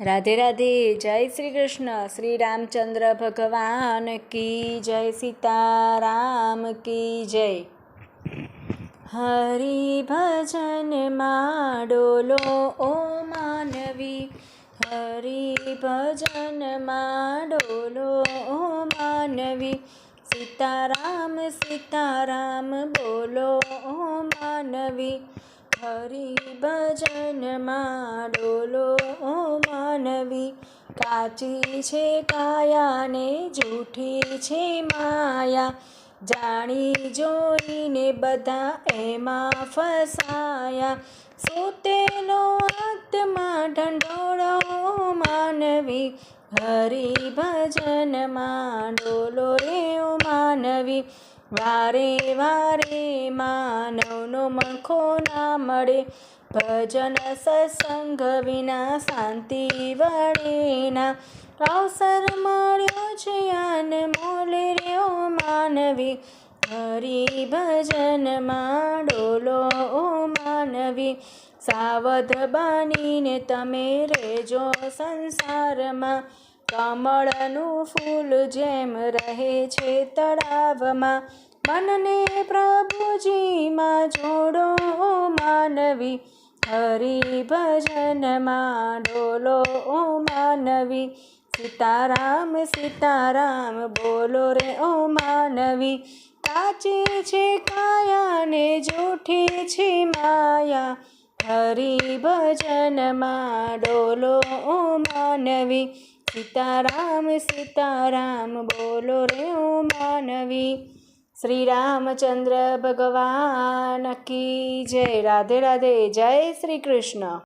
રાધે રાધે, જય શ્રી કૃષ્ણ. શ્રી રામચંદ્ર ભગવાન કી જય, સીતારામ કી જય. હરિ ભજન માડોલો ઓ માનવી. હરિ ભજન માડોલો ઓ માનવી. સીતારામ સીતારામ બોલો ઓ માનવી. હરિ ભજનમાં ડોલો ઓ કાચી છે કાયાને, જૂઠી છે માયા. જાણી જોઈને બધા એમાં ફસાયા. સુતેલો આત્મા ઢંઢોળો માનવી. હરિ ભજનમાં ડોલો રે માનવી. વારે વારે માનવનો મણખો ના મળે. ભજન સત્સંગ વિના શાંતિ વળેના અવસર મળ્યો છે આન મોલે રહ્યો માનવી. હરિ ભજનમાં ડોલો ઓ માનવી. સાવધ બનીને તમે રેજો સંસારમાં. કમળનું ફૂલ જેમ રહે છે તળાવમાં. મનને પ્રભુજીમાં જોડો માનવી. હરી ભજનમાં ડોલો ઓ માનવી. સીતારામ સીતારામ, બોલો રે ઓ માનવી. કાચી છે કાયાને, જૂઠી છે માયા. હરી ભજનમાં ડોલો ઓ માનવી. સીતારામ સીતારામ બોલો રે ઓ માનવી. શ્રી રામચંદ્ર ભગવાન કી જય. રાધે રાધે જય શ્રી કૃષ્ણ.